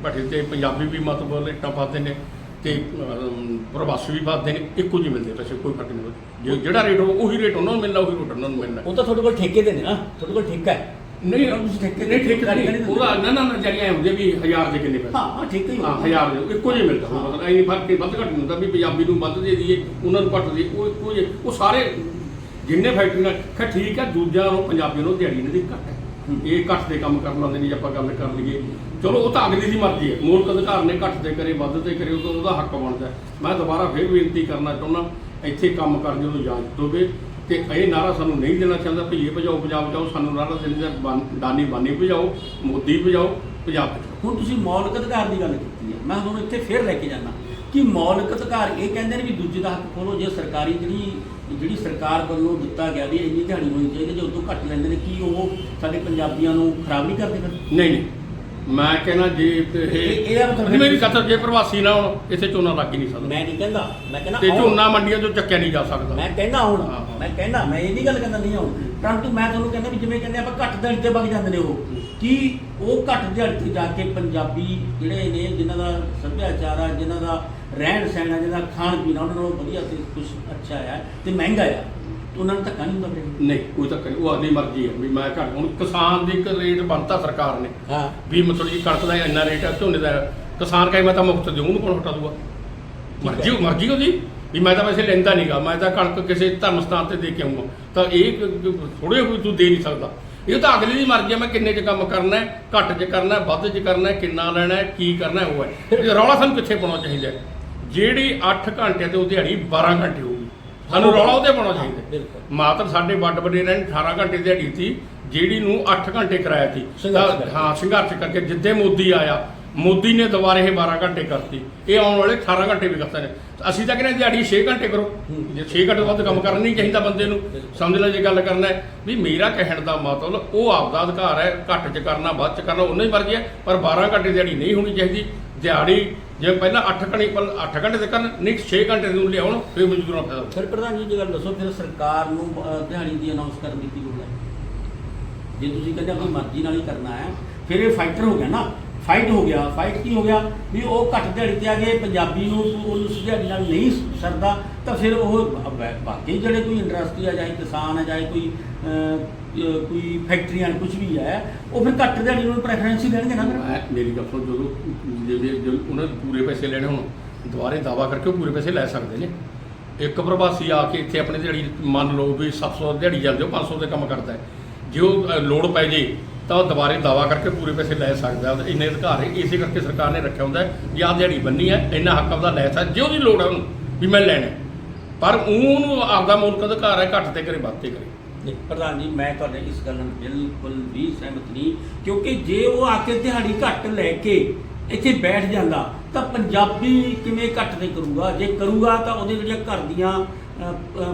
ਭੱਠੇ ਤੇ ਪੰਜਾਬੀ ਵੀ ਮਤਲਬ ਲੇਟਾਂ ਪਾਉਂਦੇ ਨੇ। ਤੇ ਪ੍ਰਵਾਸੀ ਵੀ ਵੱਧਦੇ ਨੇ ਇੱਕੋ ਜਿਹੇ ਮਿਲਦੇ ਪੈਸੇ ਕੋਈ ਫ਼ਰਕ ਨਹੀਂ ਜੇ ਜਿਹੜਾ ਰੇਟ ਉਹ ਉਹੀ ਰੇਟ ਉਹਨਾਂ ਨੂੰ ਮਿਲਣਾ ਉਹੀ ਰੇਟ ਉਹਨਾਂ ਨੂੰ ਮਿਲਣਾ। ਉਹ ਤਾਂ ਤੁਹਾਡੇ ਕੋਲ ਠੇਕੇ ਦੇ ਨੇ ਨਾ ਤੁਹਾਡੇ ਕੋਲ ਠੇਕਾ ਹੈ। ਨਹੀਂ ਤੁਸੀਂ ਠੇਕੇ ਨਹੀਂ ਠੇਕੇ ਨਹੀਂ ਨਹੀਂ। ਉਹਦਾ ਨਾ ਨਾ ਨਾ ਜਿਹੜੀਆਂ ਹੁੰਦੇ ਵੀ ਹਜ਼ਾਰ ਦੇ ਕਿੰਨੇ ਪੈਸੇ। ਹਾਂ ਹਾਂ ਠੇਕਾ ਹੀ ਹਾਂ ਹੁੰਦਾ। ਹਜ਼ਾਰ ਦੇ ਇੱਕੋ ਜਿਹਾ ਮਿਲਦਾ। ਮਤਲਬ ਐਂ ਫ਼ਰਕ ਵੱਧ ਘੱਟ ਨਹੀਂ ਹੁੰਦਾ ਵੀ ਪੰਜਾਬੀ ਨੂੰ ਵੱਧ ਦੇ ਦਈਏ ਉਹਨਾਂ ਨੂੰ ਘੱਟ ਦੇ ਉਹ ਇੱਕੋ ਜਿਹੇ। ਉਹ ਸਾਰੇ ਜਿੰਨੇ ਫੈਕਟਰੀਆਂ ਖੈਰ ਠੀਕ ਹੈ ਦੂਜਿਆਂ ਨੂੰ ਪੰਜਾਬੀਆਂ ਨੂੰ ਦਿਹਾੜੀ ਨਹੀਂ ਦੀ ਘੱਟ। ਇਹ ਘੱਟ ਦੇ ਕੰਮ ਕਰਨ ਲਾਉਂਦੇ ਨਹੀਂ ਜੇ ਆਪਾਂ ਗੱਲ ਕਰ ਲਈਏ। ਚਲੋ, ਉਹ ਤਾਂ ਅਗਲੀ ਦੀ ਮਰਜ਼ੀ ਹੈ। ਮੂਲਕ ਅਧਿਕਾਰ ਨੇ ਘੱਟ ਦੇ ਕਰੇ, ਵੱਧ ਦੇ ਕਰੇ, ਉਹ ਤਾਂ ਉਹਦਾ ਹੱਕ ਬਣਦਾ ਮੈਂ ਦੁਬਾਰਾ ਫੇਰ ਬੇਨਤੀ ਕਰਨਾ ਚਾਹੁੰਦਾ, ਇੱਥੇ ਕੰਮ ਕਰਨ ਜਦੋਂ ਇਜਾਜ਼ਤ ਹੋਵੇ ਤੇ ਇਹ ਨਾਰਾ ਸਾਨੂੰ ਨਹੀਂ ਦੇਣਾ ਚਾਹੁੰਦਾ, ਭਈਏ ਭਜਾਓ, ਪੰਜਾਬ ਜਾਓ, ਸਾਨੂੰ ਨਾਰਾ ਦੇਣ ਦਾ ਬਨ- ਦਾਨੀ ਬਾਨੀ ਭਜਾਓ, ਮੋਦੀ ਭਜਾਓ, ਪੰਜਾਬ ਭਜਾਓ ਹੁਣ ਤੁਸੀਂ ਮੌਲਿਕ ਅਧਿਕਾਰ ਦੀ ਗੱਲ ਕੀਤੀ ਹੈ। ਮੈਂ ਤੁਹਾਨੂੰ ਇੱਥੇ ਫੇਰ ਲੈ ਕੇ ਜਾਣਾ ਕਿ ਮੌਲਿਕ ਅਧਿਕਾਰ ਇਹ ਕਹਿੰਦੇ ਨੇ ਵੀ ਦੂਜੇ ਦਾ ਹੱਕ ਖੋਲੋ, ਜੇ ਸਰਕਾਰੀ ਜਿਹੜੀ ਜਿਹੜੀ ਸਰਕਾਰ ਵੱਲੋਂ ਦਿੱਤਾ ਗਿਆ ਵੀ ਇੰਨੀ ਦਿਹਾੜੀ ਹੋਣੀ ਚਾਹੀਦੀ ਜੇ ਉਦੋਂ ਘੱਟ ਲੈਂਦੇ ਨੇ ਕੀ ਉਹ ਸਾਡੇ ਪੰਜਾਬੀਆਂ ਨੂੰ ਖਰਾਬ ਨਹੀਂ ਕਰਦੇ ਫਿਰ? ਨਹੀਂ ਨਹੀਂ। ਮੈਂ ਕਹਿੰਦਾ ਜੇ ਇਹ- ਇਹ ਇਹਦਾ ਮਤਲਬ ਮੇਰੀ ਕਥਾ ਜੇ ਪ੍ਰਵਾਸੀ ਨਾ ਹੋਣ ਇੱਥੇ ਝੋਨਾ ਲੱਗ ਹੀ ਨਹੀਂ ਸਕਦਾ। ਮੈਂ ਨਹੀਂ ਕਹਿੰਦਾ। ਮੈਂ ਕਹਿੰਦਾ ਤੇ ਆਉਣ। ਝੋਨਾ ਮੰਡੀਆਂ ਤੋਂ ਚੱਕਿਆ ਨਹੀਂ ਜਾ ਸਕਦਾ। ਮੈਂ ਕਹਿੰਦਾ ਹੁਣ ਹਾਂ। ਮੈਂ ਕਹਿੰਦਾ ਮੈਂ ਇਹ ਨਹੀਂ ਗੱਲ ਕਹਿੰਦਾ ਨਹੀਂ ਹੁਣ ਪਰੰਤੂ ਮੈਂ ਤੁਹਾਨੂੰ ਕਹਿੰਦਾ ਵੀ ਜਿਵੇਂ ਕਹਿੰਦੇ ਆਪਾਂ ਘੱਟ ਦਿਹਾੜੀ ਤੇ ਵਗ ਜਾਂਦੇ ਨੇ ਉਹ। ਕੀ ਉਹ ਘੱਟ ਦਿਹਾੜੀ ਤੇ ਜਾ ਕੇ ਪੰਜਾਬੀ ਜਿਹੜੇ ਨੇ ਜਿਨ੍ਹਾਂ ਦਾ ਸੱਭਿਆਚਾਰ ਆ ਜਿਨ੍ਹਾਂ ਦਾ ਰਹਿਣ ਸਹਿਣ ਆ ਜਿਨ੍ਹਾਂ ਦਾ ਖਾਣ ਪੀਣਾ ਉਹਨਾਂ ਨੂੰ ਵਧੀਆ ਤੇ ਕੁਝ ਅੱਛਾ ਆ ਤੇ ਮਹਿੰਗਾ ਆ। ਤੇ ਉਹਨਾਂ ਨੂੰ ਧੱਕਾ ਨਹੀਂ ਹੁੰਦਾ ਫਿਰ? ਨਹੀਂ ਕੋਈ ਤਾਂ ਉਹ ਆਪਣੀ ਮਰਜ਼ੀ ਹੈ ਵੀ ਮੈਂ ਘੱਟ ਹੁਣ ਕਿਸਾਨ ਦੀ ਇੱਕ ਰੇਟ ਬੰਨਤਾ ਸਰਕਾਰ ਨੇ। ਹਾਂ। ਵੀ ਮਤਲਬ ਜੀ ਕਣਕ ਦਾ ਇੰਨਾ ਰੇਟ ਹੈ ਝੋਨੇ ਦਾ। ਕਿਸਾਨ ਕਹੇ ਮੈਂ ਤਾਂ ਮੁਫਤ ਦੇਉਂ ਉਹਨੂੰ ਕੌਣ ਹਟਾ ਦੂਗਾ ਮਰਜ਼ੀ ਮਰਜ਼ੀ ਉਹਦੀ ਵੀ ਮੈਂ ਤਾਂ ਵੈਸੇ ਲੈਂਦਾ ਨਹੀਂਗਾ ਮੈਂ ਤਾਂ ਕਣਕ ਕਿਸੇ ਧਰਮ ਸਥਾਨ ਤੇ ਦੇ ਕੇ ਆਉਂਗਾ ਤਾਂ ਇਹ ਥੋੜੇ ਹੋਈ ਤੂੰ ਦੇ ਨਹੀਂ ਸਕਦਾ। ਇਹ ਤਾਂ ਅਗਲੇ ਦੀ ਮਰਜ਼ੀ ਹੈ ਮੈਂ ਕਿੰਨੇ ਚ ਕੰਮ ਕਰਨਾ ਹੈ ਘੱਟ ਚ ਕਰਨਾ ਹੈ ਵੱਧ ਚ ਕਰਨਾ ਹੈ ਕਿੰਨਾ ਲੈਣਾ ਹੈ ਕੀ ਕਰਨਾ ਹੈ ਉਹ ਹੈ। ਰੌਲਾ ਸਾਨੂੰ ਕਿੱਥੇ ਪਾਉਣਾ ਚਾਹੀਦਾ ਹੈ? ਜਿਹੜੀ 8 ਘੰਟੇ ਤੇ ਉਹ ਦਿਹਾੜੀ 12 ਘੰਟੇ ਹੋਊਗੀ। ਸਾਨੂੰ ਰੌਲਾ ਉਹਦੇ ਪਾਉਣਾ ਚਾਹੀਦਾ। ਬਿਲਕੁਲ। ਮਾਤਰ ਸਾਡੇ ਵੱਡ ਵਡੇਰਿਆਂ ਨੇ 18 ਘੰਟੇ ਦਿਹਾੜੀ ਸੀ ਜਿਹੜੀ ਨੂੰ 8 ਘੰਟੇ ਕਰਾਇਆ ਸੀ। ਸੰਘਰਸ਼। ਹਾਂ ਸੰਘਰਸ਼ ਕਰਕੇ ਜਿੱਦੇ ਮੋਦੀ ਆਇਆ ਮੋਦੀ ਨੇ ਦੁਬਾਰੇ ਇਹ 12 ਘੰਟੇ ਕਰਤੀ। ਇਹ ਆਉਣ ਵਾਲੇ 18 ਘੰਟੇ ਵੀ ਕਰਤੇ ਨੇ। ਅਸੀਂ ਤਾਂ ਕਹਿੰਦੇ ਦਿਹਾੜੀ 6 ਘੰਟੇ ਕਰੋ। ਜੇ 6 ਘੰਟੇ ਤੋਂ ਵੱਧ ਕੰਮ ਕਰਨਾ ਨਹੀਂ ਚਾਹੀਦਾ ਬੰਦੇ ਨੂੰ। ਸਮਝ ਲੈ ਜੇ ਗੱਲ ਕਰਨਾ ਹੈ ਵੀ ਮੇਰਾ ਕਹਿਣ ਦਾ ਮਤਲਬ ਉਹ ਆਪਦਾ ਅਧਿਕਾਰ ਹੈ ਘੱਟ ਚ ਕਰਨਾ ਵੱਧ ਚ ਕਰਨਾ ਉਹਨਾਂ ਹੀ ਮਰਜ਼ੀ ਹੈ ਪਰ 12 ਘੰਟੇ ਦਿਹਾੜੀ ਨਹੀਂ ਹੋਣੀ ਚਾਹੀਦੀ। ਦਿਹਾੜੀ ਜੇ ਪਹਿਲਾਂ 8 ਘੰਟੇ ਪਰ 8 ਘੰਟੇ ਤੇ ਕਰਨ ਨਹੀਂ 6 ਘੰਟੇ ਨੂੰ ਲਿਆਉਣ ਫਿਰ ਮਜ਼ਦੂਰਾਂ ਦਾ ਫਾਇਦਾ ਫਿਰ ਪ੍ਰਧਾਨ ਜੀ ਜੇ ਗੱਲ ਦੱਸੋ ਫਿਰ ਸਰਕਾਰ ਨੂੰ ਅਹ, ਦਿਹਾੜੀ ਦੀ ਅਨਾਉਂਸ ਕਰਨ ਦੀ ਕੀ ਲੋੜ ਹੈ? ਜੇ ਤੁਸੀਂ ਕਹਿੰਦੇ ਆਪਣੀ ਮਰਜ਼ੀ ਨਾਲ ਹੀ ਕਰਨਾ ਹੈ ਫਿਰ ਇਹ ਫਾਈਟਰ ਹੋ ਗਿਆ ਨਾ। ਫਾਈਟ ਹੋ ਗਿਆ। ਫਾਈਟ ਕੀ ਹੋ ਗਿਆ? ਵੀ ਉਹ ਘੱਟ ਦਿਹਾੜੀ ਤੇ ਆ ਕੇ ਪੰਜਾਬੀ ਨੂੰ ਉਹਨੂੰ ਦਿਹਾੜੀ ਨਾਲ ਨਹੀਂ ਸਰਦਾ, ਤਾਂ ਫਿਰ ਉਹ ਬਾਕੀ ਜਿਹੜੇ ਕੋਈ ਇੰਡਸਟਰੀ ਆ, ਚਾਹੇ ਕਿਸਾਨ ਆ, ਚਾਹੇ ਕੋਈ ਕੋਈ ਫੈਕਟਰੀਆਂ ਕੁਝ ਵੀ ਹੈ ਉਹ ਫਿਰ ਘੱਟ ਦਿਹਾੜੀ ਨੂੰ ਪ੍ਰੈਫਰੈਂਸ ਹੀ ਦੇਣਗੇ ਨਾ ਫਿਰ। ਮੇਰੀ ਗੱਲ ਸੁਣ, ਜਦੋਂ ਜਿਵੇਂ ਉਹਨਾਂ ਨੇ ਪੂਰੇ ਪੈਸੇ ਲੈਣੇ ਹੋਣ, ਦੁਬਾਰੇ ਦਾਵਾ ਕਰਕੇ ਉਹ ਪੂਰੇ ਪੈਸੇ ਲੈ ਸਕਦੇ ਨੇ। ਇੱਕ ਪ੍ਰਵਾਸੀ ਆ ਕੇ ਇੱਥੇ ਆਪਣੇ ਦਿਹਾੜੀ ਮੰਨ ਲਓ ਵੀ 700 ਦਿਹਾੜੀ ਚੱਲਦੇ ਉਹ 500 ਤੇ ਕੰਮ ਕਰਦਾ ਜੇ ਉਹ ਲੋੜ ਪੈ ਜੇ ਤਾਂ ਉਹ ਦੁਬਾਰੇ ਦਾਵਾ ਕਰਕੇ ਪੂਰੇ ਪੈਸੇ ਲੈ ਸਕਦਾ ਹੈ। ਇੰਨੇ ਅਧਿਕਾਰ ਹੈ ਇਸੇ ਕਰਕੇ ਸਰਕਾਰ ਨੇ ਰੱਖਿਆ ਹੁੰਦਾ ਆਹ ਦਿਹਾੜੀ ਬੰਨੀ ਹੈ ਇੰਨਾ ਹੱਕ ਆਪਦਾ ਲੈ ਸਕਦਾ ਜੇ ਉਹਦੀ ਲੋੜ ਹੈ ਉਹਨੂੰ ਵੀ ਮੈਂ ਲੈਣਾ। ਪਰ ਉਹਨੂੰ ਆਪਦਾ ਮੁਲਕ ਅਧਿਕਾਰ ਹੈ ਘੱਟ ਤੇ ਕਰੇ ਵੱਧ ਤੇ ਕਰੇ। ਨਹੀਂ ਪ੍ਰਧਾਨ ਜੀ ਮੈਂ ਤੁਹਾਡੇ ਇਸ ਗੱਲ ਨਾਲ ਬਿਲਕੁਲ ਵੀ ਸਹਿਮਤ ਨਹੀਂ ਕਿਉਂਕਿ ਜੇ ਉਹ ਆ ਕੇ ਦਿਹਾੜੀ ਘੱਟ ਲੈ ਕੇ ਇੱਥੇ ਬੈਠ ਜਾਂਦਾ ਤਾਂ ਪੰਜਾਬੀ ਕਿਵੇਂ ਘੱਟ ਤੇ ਕਰੂਗਾ? ਜੇ ਕਰੂਗਾ ਤਾਂ ਉਹਦੇ ਜਿਹੜੀਆਂ ਘਰ ਦੀਆਂ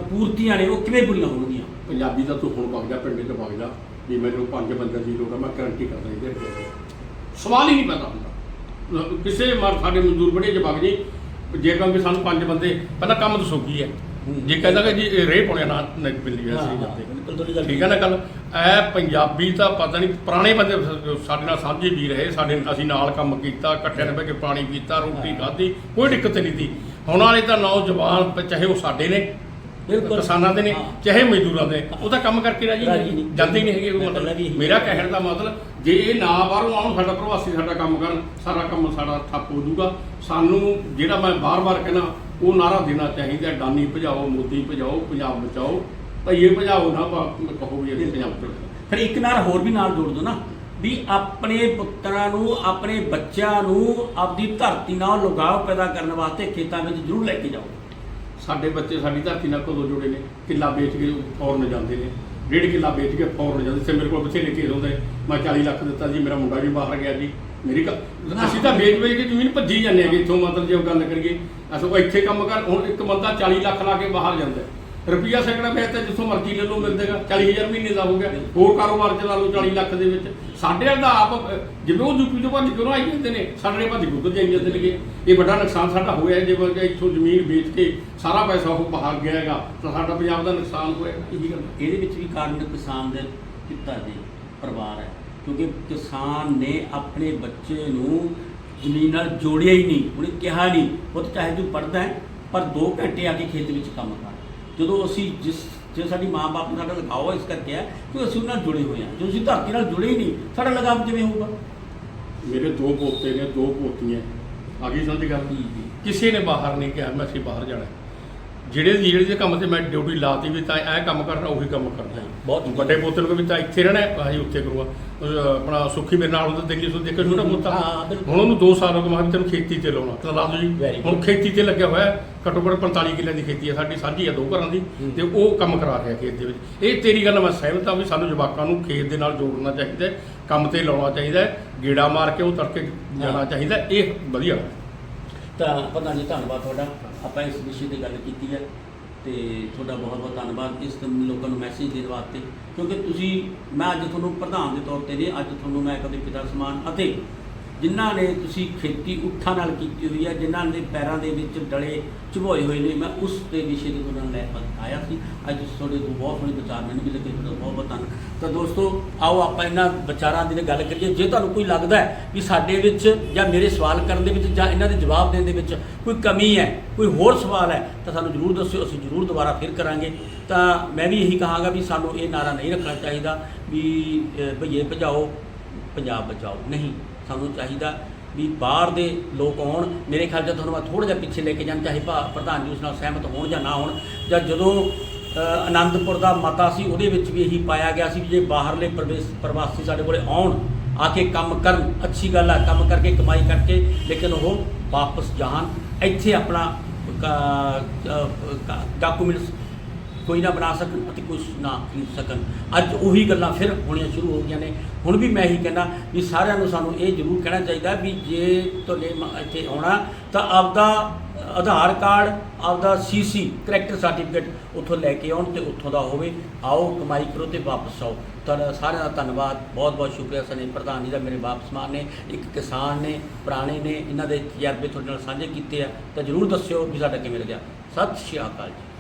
ਪੂਰਤੀਆਂ ਨੇ ਉਹ ਕਿਵੇਂ ਪੂਰੀਆਂ ਹੋਣਗੀਆਂ? ਪੰਜਾਬੀ ਦਾ ਤੂੰ ਹੁਣ ਵਗ ਜਾ ਪਿੰਡ 'ਚ ਵਗ ਜਾ। ਵੀ ਮੈਨੂੰ ਪੰਜ ਬੰਦਿਆਂ ਦੀ ਲੋੜ ਆ ਮੈਂ ਗਰੰਟੀ ਕਰਦਾ ਇਹਦੇ ਸਵਾਲ ਹੀ ਨਹੀਂ ਪੈਦਾ ਹੁੰਦਾ। ਕਿਸੇ ਮਰ ਸਾਡੇ ਮਜ਼ਦੂਰ ਬੜੇ ਵਗ ਜੀ ਜੇ ਕਹਾਂਗੇ ਸਾਨੂੰ ਪੰਜ ਬੰਦੇ ਪਹਿਲਾਂ ਕੰਮ ਦੱਸੋ ਕੀ ਹੈ। ਹੂੰ। ਜੇ ਕਹਿੰਦਾ ਕਿ ਜੀ ਇਹ ਰੇਹ ਪਾਉਣੇ ਨਾ ਨਹੀਂ ਬਿੱਲੀ ਹਾਂ, ਅਸੀਂ ਹਾਂ, ਜਾਂਦੇ। ਠੀਕ ਹੈ ਨਾ ਗੱਲ? ਐ ਪੰਜਾਬੀ ਤਾਂ ਪਤਾ ਨਹੀਂ ਪੁਰਾਣੇ ਬੰਦੇ ਸਾਡੇ ਨਾਲ ਸਾਂਝੇ ਵੀ ਰਹੇ ਸਾਡੇ ਅਸੀਂ ਨਾਲ ਕੰਮ ਕੀਤਾ ਇਕੱਠੇ ਨੇ ਬਹਿ ਕੇ ਪਾਣੀ ਪੀਤਾ ਰੋਟੀ ਹਾਂ। ਖਾਧੀ ਕੋਈ ਦਿੱਕਤ ਨਹੀਂ ਸੀ। ਹੁਣ ਵਾਲੇ ਤਾਂ ਨੌਜਵਾਨ ਚਾਹੇ ਉਹ ਸਾਡੇ ਨੇ ਬਿਲਕੁਲ। ਕਿਸਾਨਾਂ ਦੇ ਨੇ ਹਾਂ। ਚਾਹੇ ਮਜ਼ਦੂਰਾਂ ਦੇ ਉਹ ਤਾਂ ਕੰਮ ਕਰਕੇ ਰਾਜੀ ਰਾਜੀ ਨਹੀਂ ਨਹੀਂ। ਜਾਂਦੇ ਹੀ ਨਹੀਂ ਹੈਗੇ ਕੋਈ ਮੈਂ ਪਹਿਲਾਂ ਵੀ ਮਤਲਬ। ਇਹੀ ਮੇਰਾ ਕਹਿਣ ਦਾ ਮਤਲਬ ਜੇ ਇਹ ਨਾ ਬਾਹਰੋਂ ਆਉਣ ਸਾਡਾ ਪ੍ਰਵਾਸੀ ਸਾਡਾ ਕੰਮ ਕਰਨ ਸਾਰਾ ਕੰਮ ਸਾਡਾ ਠੱਪ ਹੋ ਜਾਊਗਾ। ਸਾਨੂੰ ਜਿਹੜਾ ਮੈਂ ਬਾਰ-ਬਾਰ ਕਹਿੰਦਾ ਉਹ ਨਾਰਾ ਦੇਣਾ ਚਾਹੀਦਾ ਡਾਨੀ ਭਜਾਓ ਮੋਦੀ ਭਜਾਓ ਪੰਜਾਬ ਬਚਾਓ। ਭਈਏ ਭਜਾਓ ਨਾ ਕਹੋ ਵੀ ਅਸੀਂ ਪੰਜਾਬ ਬਚਾਓ ਫਿਰ ਇੱਕ ਨਾਲ ਹੋਰ ਵੀ ਨਾਲ ਜੋੜ ਦੋ ਨਾ ਵੀ ਆਪਣੇ ਪੁੱਤਰਾਂ ਨੂੰ ਆਪਣੇ ਬੱਚਿਆਂ ਨੂੰ ਆਪਦੀ ਧਰਤੀ ਨਾਲ ਲਗਾਵ ਪੈਦਾ ਕਰਨ ਵਾਸਤੇ ਖੇਤਾਂ ਵਿੱਚ ਜ਼ਰੂਰ ਲੈ ਕੇ ਜਾਓ। ਸਾਡੇ ਬੱਚੇ ਸਾਡੀ ਧਰਤੀ ਨਾਲ ਕਦੋਂ ਜੁੜੇ ਨੇ? ਕਿੱਲਾ ਵੇਚ ਕੇ ਫੌਰਨ ਜਾਂਦੇ ਨੇ। ਡੇਢ ਕਿੱਲਾ ਵੇਚ ਕੇ ਫੌਰਨ ਜਾਂਦੇ। ਤੇ ਮੇਰੇ ਕੋਲ ਬਥੇਰੇ ਕੇਸ ਹੁੰਦੇ। ਮੈਂ 40 ਲੱਖ ਦਿੱਤਾ ਜੀ ਮੇਰਾ ਮੁੰਡਾ ਵੀ ਬਾਹਰ ਗਿਆ ਜੀ। ਮੇਰੀ ਅਸੀਂ ਤਾਂ ਵੇਚ ਵੇਚ ਕੇ ਜ਼ਮੀਨ ਭੱਜੀ ਜਾਂਦੇ ਹੈਗੇ। ਇੱਥੋਂ ਮਤਲਬ ਜੇ ਉਹ ਗੱਲ ਕਰੀਏ ਅਸੀਂ ਉਹ ਇੱਥੇ ਕੰਮ ਕਰ ਹੁਣ ਇੱਕ ਬੰਦਾ 40 ਲੱਖ ਲਾ ਕੇ ਬਾਹਰ ਜਾਂਦਾ। ਰੁਪਈਆ ਸੈਕੜਾ ਪਿਆ ਤਾਂ ਜਿੱਥੋਂ ਮਰਜ਼ੀ ਲੈ ਲਓ ਮਿਲ ਜਾਏਗਾ 40000 ਮਹੀਨੇ ਦਾ ਹੋ ਗਿਆ। ਹੋਰ ਕਾਰੋਬਾਰ ਚਲਾ ਲਓ 40 ਲੱਖ ਦੇ ਵਿੱਚ। ਸਾਡੇ ਵਾਲ ਦਾ ਆਪ ਅਹ, ਜਿਵੇਂ ਉਹ ਯੂਪੀ ਤੋਂ ਭੱਜ ਕੇ ਉਹ ਆਈ ਜਾਂਦੇ ਨੇ ਸਾਡੇ ਭੱਜ ਕੇ ਉੱਧਰ ਜਾਈ ਜਾਂਦੇ ਨੇਗੇ। ਇਹ ਵੱਡਾ ਨੁਕਸਾਨ ਸਾਡਾ ਹੋਇਆ ਜੇ ਕਿ ਇੱਥੋਂ ਜ਼ਮੀਨ ਵੇਚ ਕੇ ਸਾਰਾ ਪੈਸਾ ਉਹ ਬਾਹਰ ਗਿਆ ਹੈਗਾ ਤਾਂ ਸਾਡਾ ਪੰਜਾਬ ਦਾ ਨੁਕਸਾਨ ਹੋਇਆ ਇਹੀ ਗੱਲ ਇਹਦੇ ਵਿੱਚ ਵੀ ਕਾਰਨ ਕਿਸਾਨ ਦੇ ਪਿਤਾ ਦੇ ਪਰਿਵਾਰ ਹੈ। ਕਿਉਂਕਿ ਕਿਸਾਨ ਨੇ ਆਪਣੇ ਬੱਚੇ ਨੂੰ ਜ਼ਮੀਨ ਨਾਲ ਜੋੜਿਆ ਹੀ ਨਹੀਂ। ਉਹਨੇ ਕਿਹਾ ਨਹੀਂ। ਉਹ ਚਾਹੇ ਤੂੰ ਪੜਦਾ ਪਰ 2 ਘੰਟੇ ਆ ਕੇ ਖੇਤ ਵਿੱਚ ਕੰਮ ਕਰ। ਜਦੋਂ ਅਸੀਂ ਜਿਸ ਜੇ ਸਾਡੀ ਮਾਂ-ਬਾਪ ਨੇ ਸਾਡਾ ਲਗਾਓ ਇਸ ਕਰਕੇ ਹੈ ਕਿ ਅਸੀਂ ਉਹਨਾਂ ਨਾਲ ਜੁੜੇ ਹੋਏ ਹਾਂ ਜਦੋਂ ਅਸੀਂ ਧਰਤੀ ਨਾਲ ਜੁੜੇ ਹੀ ਨਹੀਂ ਸਾਡਾ ਲਗਾਵ ਕਿਵੇਂ ਹੋਊਗਾ ਮੇਰੇ ਦੋ ਪੋਤੇ ਨੇ ਦੋ ਪੋਤੀਆਂ ਆ ਗਈ ਸਮਝ ਗੱਲ ਜੀ, ਜੀ। ਕਿਸੇ ਨੇ ਬਾਹਰ ਨਹੀਂ ਕਿਹਾ ਮੈਂ ਅਸੀਂ ਬਾਹਰ ਜਾਣਾ। ਜਿਹੜੇ ਜਿਹੜੇ ਦੇ ਕੰਮ ਤੇ ਮੈਂ ਡਿਊਟੀ ਲਾਤੀ ਵੀ ਤਾਂ ਇਹ ਕੰਮ ਕਰਨਾ ਉਹੀ ਕੰਮ ਕਰਨਾ। ਬਹੁਤ ਵੱਡੇ ਪੋਤੇ ਨੂੰ ਵੀ ਤਾਂ ਇੱਥੇ ਰਹਿਣਾ ਹੈ, ਅਸੀਂ ਉੱਥੇ ਕਰੂੰਗਾ ਆਪਣਾ ਸੁੱਖੀ ਮੇਰੇ ਨਾਲ ਹੁੰਦਾ ਦਿੱਲੀ ਤੋਂ ਦੇਖੋ ਛੋਟਾ ਪੋਤਾ। ਹੁਣ ਉਹਨੂੰ 2 ਸਾਲ ਹੋ ਗਏ ਮੈਂ ਤੈਨੂੰ ਖੇਤੀ ਤੇ ਲਾਉਣਾ ਤਾਂ ਲਾ ਦਿਓ ਜੀ ਹੁਣ. ਖੇਤੀ ਤੇ ਲੱਗਿਆ ਹੋਇਆ ਘੱਟੋ ਘੱਟ 45 ਕਿੱਲਿਆਂ ਦੀ ਖੇਤੀ ਹੈ ਸਾਡੀ ਸਾਂਝੀ ਹੈ ਦੋ ਘਰਾਂ ਦੀ। ਤੇ ਉਹ ਕੰਮ ਕਰਾ ਰਿਹਾ ਖੇਤ ਦੇ ਵਿੱਚ ਇਹ ਤੇਰੀ ਗੱਲ ਮੈਂ ਸਹਿਮਤ ਹਾਂ ਵੀ ਸਾਨੂੰ ਜਵਾਕਾਂ ਨੂੰ ਖੇਤ ਦੇ ਨਾਲ ਜੋੜਨਾ ਚਾਹੀਦਾ ਹੈ ਕੰਮ ਤੇ ਲਾਉਣਾ ਚਾਹੀਦਾ ਹੈ ਗੇੜਾ ਮਾਰ ਕੇ ਉਹ ਤੜਕੇ ਜਾਣਾ। ਚਾਹੀਦਾ ਇਹ ਵਧੀਆ ਤਾਂ ਪ੍ਰਧਾਨ ਜੀ ਧੰਨਵਾਦ ਤੁਹਾਡਾ ਆਪਾਂ ਇਸ ਵਿਸ਼ੇ ਤੇ ਗੱਲ ਕੀਤੀ ਹੈ ਤੇ ਤੁਹਾਡਾ ਬਹੁਤ ਬਹੁਤ ਧੰਨਵਾਦ ਇਸ ਲੋਕਾਂ ਨੂੰ ਮੈਸੇਜ ਦੇਣ ਵਾਸਤੇ ਕਿਉਂਕਿ ਤੁਸੀਂ ਮੈਂ ਅੱਜ ਤੁਹਾਨੂੰ ਪ੍ਰਧਾਨ ਦੇ ਤੌਰ ਤੇ ਨਹੀਂ ਅੱਜ ਤੁਹਾਨੂੰ ਮੈਂ ਕਦੇ ਪਿਤਾ ਸਮਾਨ ਅਤੇ ਜਿਨ੍ਹਾਂ ਨੇ ਤੁਸੀਂ ਖੇਤੀ ਉੱਠਾਂ ਨਾਲ ਕੀਤੀ ਹੋਈ ਹੈ ਜਿਨ੍ਹਾਂ ਦੇ ਪੈਰਾਂ ਦੇ ਵਿੱਚ ਡਲੇ ਚੁਭੋਏ ਹੋਏ ਨੇ ਮੈਂ ਉਸ ਦੇ ਵਿਸ਼ੇ ਤੇ ਤੁਹਾਨੂੰ ਲੈ ਕੇ ਆਇਆ ਸੀ। ਅੱਜ ਤੁਹਾਡੇ ਤੋਂ ਬਹੁਤ ਸੋਹਣੇ ਵਿਚਾਰ ਮੈਨੂੰ ਵੀ ਲੱਗੇ ਤੁਹਾਡਾ ਬਹੁਤ ਬਹੁਤ ਧੰਨਵਾਦ। ਤਾਂ ਦੋਸਤੋ ਆਓ ਆਪਾਂ ਇਹਨਾਂ ਵਿਚਾਰਾਂ ਦੀ ਗੱਲ ਕਰੀਏ। ਜੇ ਤੁਹਾਨੂੰ ਕੋਈ ਲੱਗਦਾ ਹੈ ਵੀ ਸਾਡੇ ਵਿੱਚ ਜਾਂ ਮੇਰੇ ਸਵਾਲ ਕਰਨ ਦੇ ਵਿੱਚ ਜਾਂ ਇਹਨਾਂ ਦੇ ਜਵਾਬ ਦੇਣ ਦੇ ਵਿੱਚ ਕੋਈ ਕਮੀ ਹੈ ਕੋਈ ਹੋਰ ਸਵਾਲ ਹੈ ਤਾਂ ਸਾਨੂੰ ਜ਼ਰੂਰ ਦੱਸਿਓ ਅਸੀਂ ਜ਼ਰੂਰ ਦੁਬਾਰਾ ਫਿਰ ਕਰਾਂਗੇ। ਤਾਂ ਮੈਂ ਵੀ ਇਹੀ ਕਹਾਂਗਾ ਵੀ ਸਾਨੂੰ ਇਹ ਨਾਰਾ ਨਹੀਂ ਰੱਖਣਾ ਚਾਹੀਦਾ ਵੀ ਅ, ਭਈਏ ਭਜਾਓ ਪੰਜਾਬ ਬਚਾਓ। ਨਹੀਂ। ਸਾਨੂੰ ਚਾਹੀਦਾ ਵੀ ਬਾਹਰ ਦੇ ਲੋਕ ਆਉਣ। ਮੇਰੇ ਖਿਆਲ 'ਚ ਤੁਹਾਨੂੰ ਮੈਂ ਥੋੜ੍ਹਾ ਜਿਹਾ ਪਿੱਛੇ ਲੈ ਕੇ ਜਾਣ ਚਾਹੇ ਭਾ ਪ੍ਰਧਾਨ ਜੀ ਉਸ ਨਾਲ ਸਹਿਮਤ ਹੋਣ ਜਾਂ ਨਾ ਹੋਣ। ਜਾਂ ਜਦੋਂ ਅ, ਆਨੰਦਪੁਰ ਦਾ ਮਤਾ ਸੀ ਉਹਦੇ ਵਿੱਚ ਵੀ ਇਹੀ ਪਾਇਆ ਗਿਆ ਸੀ ਵੀ ਜੇ ਬਾਹਰਲੇ ਪ੍ਰਵੇਸ਼ ਪ੍ਰਵਾਸੀ ਸਾਡੇ ਕੋਲੇ ਆਉਣ ਆ ਕੇ ਕੰਮ ਕਰਨ। ਅੱਛੀ ਗੱਲ ਆ ਕੰਮ ਕਰਕੇ ਕਮਾਈ ਕਰਕੇ ਲੇਕਿਨ ਉਹ ਵਾਪਸ ਜਾਣ। ਇੱਥੇ ਆਪਣਾ ਡਾਕੂਮੈਂਟਸ ਕੋਈ ਨਾ ਬਣਾ ਸਕਣ ਅਤੇ ਕੁਝ ਨਾ ਖਰੀਦ ਸਕਣ। ਅੱਜ ਉਹੀ ਗੱਲਾਂ ਫਿਰ ਹੋਣੀਆਂ ਸ਼ੁਰੂ ਹੋ ਗਈਆਂ ਨੇ। ਹੁਣ ਵੀ ਮੈਂ ਇਹੀ ਕਹਿੰਦਾ ਵੀ ਸਾਰਿਆਂ ਨੂੰ ਸਾਨੂੰ ਇਹ ਜ਼ਰੂਰ ਕਹਿਣਾ ਚਾਹੀਦਾ ਵੀ ਜੇ ਤੁਹਾਡੇ ਮ- ਇੱਥੇ ਆਉਣਾ ਤਾਂ ਆਪਦਾ ਆਧਾਰ ਕਾਰਡ, ਆਪਦਾ ਸੀਸੀ, ਕਰੈਕਟਰ ਸਰਟੀਫਿਕੇਟ ਉੱਥੋਂ ਲੈ ਕੇ ਆਉਣ ਤੇ ਉੱਥੋਂ ਦਾ ਹੋਵੇ। ਆਓ, ਕਮਾਈ ਕਰੋ ਤੇ ਵਾਪਸ ਆਓ। ਤੁਹਾਡਾ ਸਾਰਿਆਂ ਦਾ ਧੰਨਵਾਦ। ਬਹੁਤ ਬਹੁਤ ਸ਼ੁਕਰੀਆ ਸਨੇ ਪ੍ਰਧਾਨ ਜੀ ਦਾ, ਮੇਰੇ ਵਾਪਸ ਮਾਨ ਨੇ, ਇੱਕ ਕਿਸਾਨ ਨੇ, ਪੁਰਾਣੇ ਨੇ, ਇਹਨਾਂ ਦੇ ਤਜਰਬੇ ਤੁਹਾਡੇ ਨਾਲ ਸਾਂਝੇ ਕੀਤੇ ਆ। ਤਾਂ ਜ਼ਰੂਰ ਦੱਸਿਓ ਵੀ ਸਾਡਾ ਕਿਵੇਂ ਲੱਗਿਆ। ਸਤਿ ਸ਼੍ਰੀ ਅਕਾਲ ਜੀ।